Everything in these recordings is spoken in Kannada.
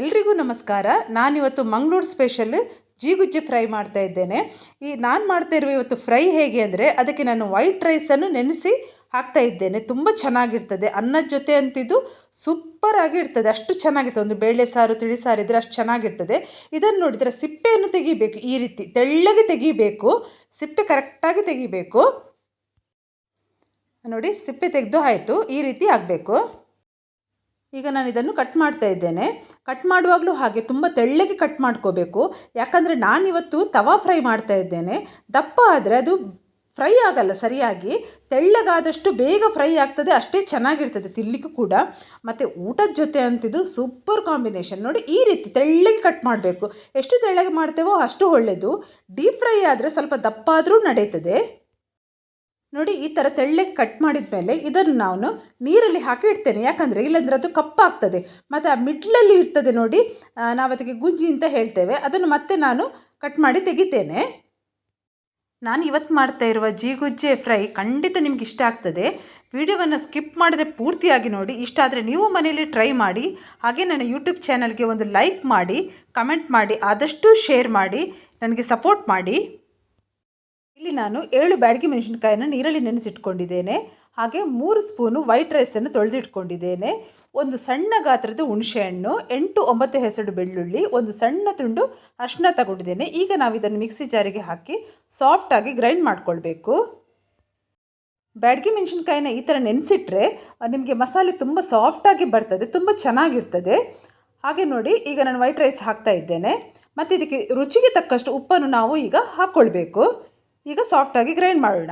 ಎಲ್ರಿಗೂ ನಮಸ್ಕಾರ. ನಾನಿವತ್ತು ಮಂಗಳೂರು ಸ್ಪೆಷಲ್ ಜೀಗುಜ್ಜಿ ಫ್ರೈ ಮಾಡ್ತಾ ಇದ್ದೇನೆ. ಈ ನಾನು ಮಾಡ್ತಾ ಇರುವ ಇವತ್ತು ಫ್ರೈ ಹೇಗೆ ಅಂದರೆ ಅದಕ್ಕೆ ನಾನು ವೈಟ್ ರೈಸನ್ನು ನೆನೆಸಿ ಹಾಕ್ತಾ ಇದ್ದೇನೆ. ತುಂಬ ಚೆನ್ನಾಗಿರ್ತದೆ. ಅನ್ನದ ಜೊತೆ ಅಂತಿದ್ದು ಸೂಪರ್ ಆಗಿ ಇರ್ತದೆ ಅಷ್ಟು ಚೆನ್ನಾಗಿರ್ತದೆ. ಒಂದು ಬೇಳೆ ಸಾರು, ತಿಳಿ ಸಾರು ಇದ್ದರೆ ಅಷ್ಟು ಚೆನ್ನಾಗಿರ್ತದೆ. ಇದನ್ನು ನೋಡಿದರೆ ಸಿಪ್ಪೆಯನ್ನು ತೆಗಿಬೇಕು. ಈ ರೀತಿ ತೆಳ್ಳಗೆ ತೆಗಿಬೇಕು. ಸಿಪ್ಪೆ ಕರೆಕ್ಟಾಗಿ ತೆಗಿಬೇಕು. ನೋಡಿ, ಸಿಪ್ಪೆ ತೆಗೆದು ಆಯಿತು. ಈ ರೀತಿ ಆಗಬೇಕು. ಈಗ ನಾನು ಇದನ್ನು ಕಟ್ ಮಾಡ್ತಾ ಇದ್ದೇನೆ. ಕಟ್ ಮಾಡುವಾಗಲೂ ಹಾಗೆ ತುಂಬ ತೆಳ್ಳಗೆ ಕಟ್ ಮಾಡ್ಕೋಬೇಕು. ಯಾಕಂದರೆ ನಾನಿವತ್ತು ತವಾ ಫ್ರೈ ಮಾಡ್ತಾ ಇದ್ದೇನೆ. ದಪ್ಪ ಆದರೆ ಅದು ಫ್ರೈ ಆಗಲ್ಲ ಸರಿಯಾಗಿ. ತೆಳ್ಳಗಾದಷ್ಟು ಬೇಗ ಫ್ರೈ ಆಗ್ತದೆ, ಅಷ್ಟೇ ಚೆನ್ನಾಗಿರ್ತದೆ ತಿನ್ನಲಿಕ್ಕೂ ಕೂಡ. ಮತ್ತು ಊಟದ ಜೊತೆ ಅಂತಿದ್ದು ಸೂಪರ್ ಕಾಂಬಿನೇಷನ್ ನೋಡಿ ಈ ರೀತಿ ತೆಳ್ಳಗೆ ಕಟ್ ಮಾಡಬೇಕು. ಎಷ್ಟು ತೆಳ್ಳಗೆ ಮಾಡ್ತೇವೋ ಅಷ್ಟು ಒಳ್ಳೆಯದು ಡೀಪ್ ಫ್ರೈ ಆದರೆ ಸ್ವಲ್ಪ ದಪ್ಪ ಆದರೂ ನಡೆಯುತ್ತದೆ ನೋಡಿ, ಈ ಥರ ತೆಳ್ಳಗೆ ಕಟ್ ಮಾಡಿದ ಮೇಲೆ ಇದನ್ನು ನಾನು ನೀರಲ್ಲಿ ಹಾಕಿ ಇಡ್ತೇನೆ. ಯಾಕಂದರೆ ಇಲ್ಲಾಂದರೆ ಅದು ಕಪ್ಪಾಗ್ತದೆ. ಮತ್ತು ಆ ಮಿಡ್ಲಲ್ಲಿ ಇರ್ತದೆ ನೋಡಿ ನಾವು ಅದಕ್ಕೆ ಗುಂಜಿ ಅಂತ ಹೇಳ್ತೇವೆ. ಅದನ್ನು ಮತ್ತೆ ನಾನು ಕಟ್ ಮಾಡಿ ತೆಗಿತೇನೆ. ನಾನು ಇವತ್ತು ಮಾಡ್ತಾ ಇರುವ ಜೀಗುಜ್ಜೆ ಫ್ರೈ ಖಂಡಿತ ನಿಮ್ಗೆ ಇಷ್ಟ ಆಗ್ತದೆ. ವಿಡಿಯೋವನ್ನು ಸ್ಕಿಪ್ ಮಾಡದೆ ಪೂರ್ತಿಯಾಗಿ ನೋಡಿ. ಇಷ್ಟ ಆದರೆ ನೀವು ಮನೆಯಲ್ಲಿ ಟ್ರೈ ಮಾಡಿ. ಹಾಗೆ ನನ್ನ ಯೂಟ್ಯೂಬ್ ಚಾನಲ್ಗೆ ಒಂದು ಲೈಕ್ ಮಾಡಿ, ಕಮೆಂಟ್ ಮಾಡಿ, ಆದಷ್ಟು ಶೇರ್ ಮಾಡಿ, ನನಗೆ ಸಪೋರ್ಟ್ ಮಾಡಿ. ಇಲ್ಲಿ ನಾನು ಏಳು ಬ್ಯಾಡಗಿ ಮೆಣಸಿನ್ಕಾಯನ್ನು ನೀರಲ್ಲಿ ನೆನೆಸಿಟ್ಕೊಂಡಿದ್ದೇನೆ. ಹಾಗೆ ಮೂರು ಸ್ಪೂನು ವೈಟ್ ರೈಸನ್ನು ತೊಳೆದಿಟ್ಕೊಂಡಿದ್ದೇನೆ. ಒಂದು ಸಣ್ಣ ಗಾತ್ರದ ಹುಣಸೆಹಣ್ಣು, ಎಂಟು ಒಂಬತ್ತು ಹೆಸರು ಬೆಳ್ಳುಳ್ಳಿ, ಒಂದು ಸಣ್ಣ ತುಂಡು ಅರಿಶಿನ ತಗೊಂಡಿದ್ದೇನೆ. ಈಗ ನಾವು ಇದನ್ನು ಮಿಕ್ಸಿ ಜಾರಿಗೆ ಹಾಕಿ ಸಾಫ್ಟಾಗಿ ಗ್ರೈಂಡ್ ಮಾಡ್ಕೊಳ್ಬೇಕು. ಬ್ಯಾಡಗಿ ಮೆಣಸಿನ್ಕಾಯಿನ ಈ ಥರ ನೆನೆಸಿಟ್ರೆ ನಿಮಗೆ ಮಸಾಲೆ ತುಂಬ ಸಾಫ್ಟಾಗಿ ಬರ್ತದೆ, ತುಂಬ ಚೆನ್ನಾಗಿರ್ತದೆ. ಹಾಗೆ ನೋಡಿ, ಈಗ ನಾನು ವೈಟ್ ರೈಸ್ ಹಾಕ್ತಾ ಇದ್ದೇನೆ. ಮತ್ತು ಇದಕ್ಕೆ ರುಚಿಗೆ ತಕ್ಕಷ್ಟು ಉಪ್ಪನ್ನು ನಾವು ಈಗ ಹಾಕ್ಕೊಳ್ಬೇಕು ಈಗ ಸಾಫ್ಟಾಗಿ ಗ್ರೈಂಡ್ ಮಾಡೋಣ.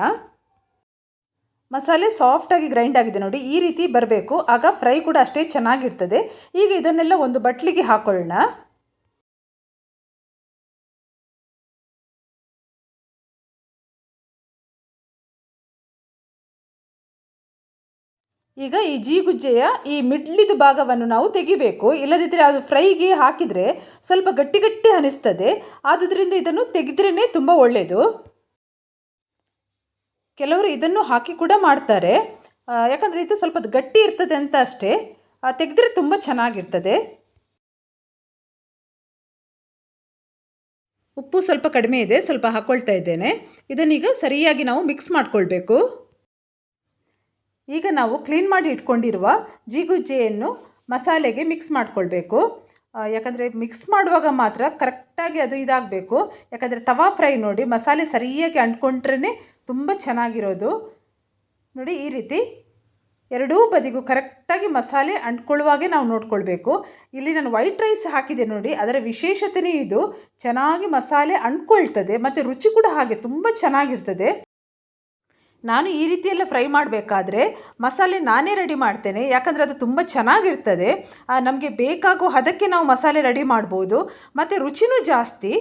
ಮಸಾಲೆ ಸಾಫ್ಟಾಗಿ ಗ್ರೈಂಡ್ ಆಗಿದೆ ನೋಡಿ, ಈ ರೀತಿ ಬರಬೇಕು. ಆಗ ಫ್ರೈ ಕೂಡ ಅಷ್ಟೇ ಚೆನ್ನಾಗಿರ್ತದೆ. ಈಗ ಇದನ್ನೆಲ್ಲ ಒಂದು ಬಟ್ಲಿಗೆ ಹಾಕೊಳ್ಳೋಣ. ಈಗ ಈ ಜೀಗುಜ್ಜೆಯ ಈ ಮಿಡ್ಲಿದು ಭಾಗವನ್ನು ನಾವು ತೆಗಿಬೇಕು. ಇಲ್ಲದಿದ್ದರೆ ಅದು ಫ್ರೈಗೆ ಹಾಕಿದರೆ ಸ್ವಲ್ಪ ಗಟ್ಟಿ ಗಟ್ಟಿ ಅನಿಸ್ತದೆ. ಆದುದರಿಂದ ಇದನ್ನು ತೆಗೆದ್ರೇ ತುಂಬ ಒಳ್ಳೆಯದು ಕೆಲವರು ಇದನ್ನು ಹಾಕಿ ಕೂಡ ಮಾಡ್ತಾರೆ. ಯಾಕಂದರೆ ಇದು ಸ್ವಲ್ಪ ಗಟ್ಟಿ ಇರ್ತದೆ ಅಂತ ಅಷ್ಟೇ. ತೆಗೆದ್ರೆ ತುಂಬ ಚೆನ್ನಾಗಿರ್ತದೆ. ಉಪ್ಪು ಸ್ವಲ್ಪ ಕಡಿಮೆ ಇದೆ, ಸ್ವಲ್ಪ ಹಾಕ್ಕೊಳ್ತಾ ಇದ್ದೇನೆ. ಇದನ್ನೀಗ ಸರಿಯಾಗಿ ನಾವು ಮಿಕ್ಸ್ ಮಾಡಿಕೊಳ್ಬೇಕು. ಈಗ ನಾವು ಕ್ಲೀನ್ ಮಾಡಿ ಇಟ್ಕೊಂಡಿರುವ ಜೀಗುಜ್ಜೆಯನ್ನು ಮಸಾಲೆಗೆ ಮಿಕ್ಸ್ ಮಾಡಿಕೊಳ್ಬೇಕು. ಯಾಕಂದರೆ ಮಿಕ್ಸ್ ಮಾಡುವಾಗ ಮಾತ್ರ ಕರೆಕ್ಟಾಗಿ ಅದು ಇದಾಗಬೇಕು. ಯಾಕಂದರೆ ತವಾ ಫ್ರೈ ನೋಡಿ ಮಸಾಲೆ ಸರಿಯಾಗಿ ಅಂಟ್ಕೊಂಡ್ರೇ ತುಂಬ ಚೆನ್ನಾಗಿರೋದು. ನೋಡಿ ಈ ರೀತಿ ಎರಡೂ ಬದಿಗೂ ಕರೆಕ್ಟಾಗಿ ಮಸಾಲೆ ಅಂಟ್ಕೊಳ್ಳುವಾಗೆ ನಾವು ನೋಡ್ಕೊಳ್ಬೇಕು. ಇಲ್ಲಿ ನಾನು ವೈಟ್ ರೈಸ್ ಹಾಕಿದೆ ನೋಡಿ, ಅದರ ವಿಶೇಷತೆಯೇ ಇದು. ಚೆನ್ನಾಗಿ ಮಸಾಲೆ ಅಂಟ್ಕೊಳ್ತದೆ, ಮತ್ತು ರುಚಿ ಕೂಡ ಹಾಗೆ ತುಂಬ ಚೆನ್ನಾಗಿರ್ತದೆ. ನಾನು ಈ ರೀತಿಯೆಲ್ಲ ಫ್ರೈ ಮಾಡಬೇಕಾದ್ರೆ ಮಸಾಲೆ ನಾನೇ ರೆಡಿ ಮಾಡ್ತೇನೆ. ಯಾಕಂದರೆ ಅದು ತುಂಬ ಚೆನ್ನಾಗಿರ್ತದೆ. ನಮಗೆ ಬೇಕಾಗೋ ಹದಕ್ಕೆ ನಾವು ಮಸಾಲೆ ರೆಡಿ ಮಾಡ್ಬೋದು. ಮತ್ತು ರುಚಿನೂ ಜಾಸ್ತಿ.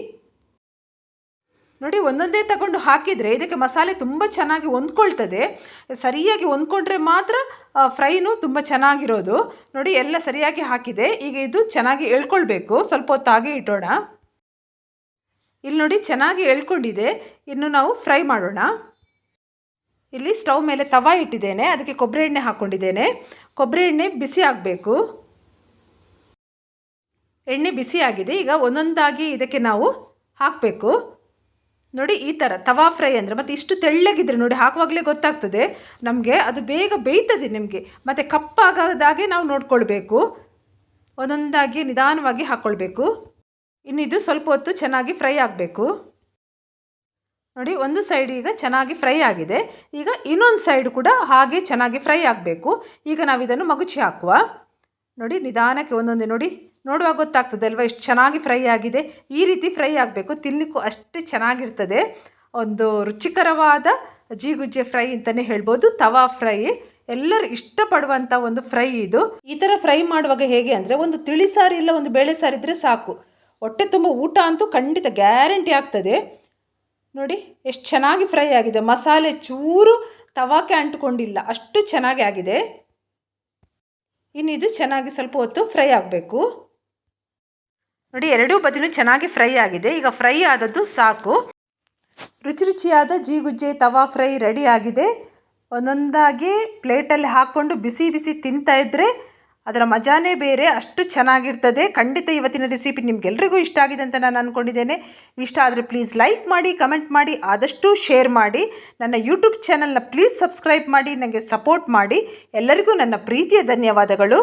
ನೋಡಿ, ಒಂದೊಂದೇ ತಗೊಂಡು ಹಾಕಿದರೆ ಇದಕ್ಕೆ ಮಸಾಲೆ ತುಂಬ ಚೆನ್ನಾಗಿ ಹೊಂದ್ಕೊಳ್ತದೆ. ಸರಿಯಾಗಿ ಹೊಂದ್ಕೊಂಡ್ರೆ ಮಾತ್ರ ಫ್ರೈನೂ ತುಂಬ ಚೆನ್ನಾಗಿರೋದು. ನೋಡಿ, ಎಲ್ಲ ಸರಿಯಾಗಿ ಹಾಕಿದೆ. ಈಗ ಇದು ಚೆನ್ನಾಗಿ ಎಳ್ಕೊಳ್ಬೇಕು. ಸ್ವಲ್ಪ ಹೊತ್ತು ಹಾಗೆ ಇಟ್ಟೋಣ ಇಲ್ಲಿ ನೋಡಿ, ಚೆನ್ನಾಗಿ ಎಳ್ಕೊಂಡಿದೆ. ಇನ್ನು ನಾವು ಫ್ರೈ ಮಾಡೋಣ. ಇಲ್ಲಿ ಸ್ಟವ್ ಮೇಲೆ ತವ ಇಟ್ಟಿದ್ದೇನೆ, ಅದಕ್ಕೆ ಕೊಬ್ಬರಿ ಎಣ್ಣೆ ಹಾಕ್ಕೊಂಡಿದ್ದೇನೆ. ಕೊಬ್ಬರಿ ಎಣ್ಣೆ ಬಿಸಿ ಆಗಬೇಕು. ಎಣ್ಣೆ ಬಿಸಿ ಆಗಿದೆ, ಈಗ ಒಂದೊಂದಾಗಿ ಇದಕ್ಕೆ ನಾವು ಹಾಕಬೇಕು. ನೋಡಿ, ಈ ಥರ ತವಾ ಫ್ರೈ ಅಂದರೆ, ಮತ್ತು ಇಷ್ಟು ತೆಳ್ಳಗಿದ್ರೆ ನೋಡಿ, ಹಾಕುವಾಗಲೇ ಗೊತ್ತಾಗ್ತದೆ ನಮಗೆ. ಅದು ಬೇಗ ಬೇಯ್ತದೆ ನಿಮಗೆ, ಮತ್ತು ಕಪ್ಪಾಗದಾಗೆ ನಾವು ನೋಡ್ಕೊಳ್ಬೇಕು. ಒಂದೊಂದಾಗಿ ನಿಧಾನವಾಗಿ ಹಾಕ್ಕೊಳ್ಬೇಕು ಇನ್ನಿದು ಸ್ವಲ್ಪ ಹೊತ್ತು ಚೆನ್ನಾಗಿ ಫ್ರೈ ಆಗಬೇಕು. ನೋಡಿ, ಒಂದು ಸೈಡ್ ಈಗ ಚೆನ್ನಾಗಿ ಫ್ರೈ ಆಗಿದೆ. ಈಗ ಇನ್ನೊಂದು ಸೈಡ್ ಕೂಡ ಹಾಗೆ ಚೆನ್ನಾಗಿ ಫ್ರೈ ಆಗಬೇಕು. ಈಗ ನಾವು ಇದನ್ನು ಮಗುಚಿ ಹಾಕುವ. ನೋಡಿ, ನಿಧಾನಕ್ಕೆ ಒಂದೊಂದೇ, ನೋಡಿ. ನೋಡುವಾಗ ಗೊತ್ತಾಗ್ತದೆ ಅಲ್ವಾ ಎಷ್ಟು ಚೆನ್ನಾಗಿ ಫ್ರೈ ಆಗಿದೆ. ಈ ರೀತಿ ಫ್ರೈ ಆಗಬೇಕು. ತಿನ್ನಲಿಕ್ಕೂ ಅಷ್ಟೇ ಚೆನ್ನಾಗಿರ್ತದೆ. ಒಂದು ರುಚಿಕರವಾದ ಜೀಗುಜ್ಜೆ ಫ್ರೈ ಅಂತಲೇ ಹೇಳ್ಬೋದು. ತವಾ ಫ್ರೈ ಎಲ್ಲರೂ ಇಷ್ಟಪಡುವಂಥ ಒಂದು ಫ್ರೈ ಇದು. ಈ ಥರ ಫ್ರೈ ಮಾಡುವಾಗ ಹೇಗೆ ಅಂದರೆ, ಒಂದು ತಿಳಿ ಸಾರಿ ಇಲ್ಲ ಒಂದು ಬೇಳೆ ಸಾರಿದ್ರೆ ಸಾಕು. ಹೊಟ್ಟೆ ತುಂಬ ಊಟ ಅಂತೂ ಖಂಡಿತ ಗ್ಯಾರಂಟಿ ಆಗ್ತದೆ. ನೋಡಿ, ಎಷ್ಟು ಚೆನ್ನಾಗಿ ಫ್ರೈ ಆಗಿದೆ. ಮಸಾಲೆ ಚೂರು ತವಾಕೆ ಅಂಟುಕೊಂಡಿಲ್ಲ. ಅಷ್ಟು ಚೆನ್ನಾಗಿ ಆಗಿದೆ. ಇನ್ನಿದು ಚೆನ್ನಾಗಿ ಸ್ವಲ್ಪ ಹೊತ್ತು ಫ್ರೈ ಆಗಬೇಕು. ನೋಡಿ, ಎರಡೂ ಬದಿನೂ ಚೆನ್ನಾಗಿ ಫ್ರೈ ಆಗಿದೆ. ಈಗ ಫ್ರೈ ಆದದ್ದು ಸಾಕು. ರುಚಿ ರುಚಿಯಾದ ಜೀಗುಜ್ಜೆ ತವಾ ಫ್ರೈ ರೆಡಿ ಆಗಿದೆ. ಒಂದೊಂದಾಗಿ ಪ್ಲೇಟಲ್ಲಿ ಹಾಕ್ಕೊಂಡು ಬಿಸಿ ಬಿಸಿ ತಿಂತಾ ಇದ್ದರೆ ಅದರ ಮಜಾನೇ ಬೇರೆ, ಅಷ್ಟು ಚೆನ್ನಾಗಿರ್ತದೆ. ಖಂಡಿತ ಇವತ್ತಿನ ರೆಸಿಪಿ ನಿಮ್ಗೆಲ್ರಿಗೂ ಇಷ್ಟ ಆಗಿದೆ ಅಂತ ನಾನು ಅಂದ್ಕೊಂಡಿದ್ದೇನೆ ಇಷ್ಟ ಆದರೆ ಪ್ಲೀಸ್ ಲೈಕ್ ಮಾಡಿ, ಕಮೆಂಟ್ ಮಾಡಿ, ಆದಷ್ಟು ಶೇರ್ ಮಾಡಿ. ನನ್ನ ಯೂಟ್ಯೂಬ್ ಚಾನಲ್ನ ಪ್ಲೀಸ್ ಸಬ್ಸ್ಕ್ರೈಬ್ ಮಾಡಿ ನನಗೆ ಸಪೋರ್ಟ್ ಮಾಡಿ. ಎಲ್ಲರಿಗೂ ನನ್ನ ಪ್ರೀತಿಯ ಧನ್ಯವಾದಗಳು.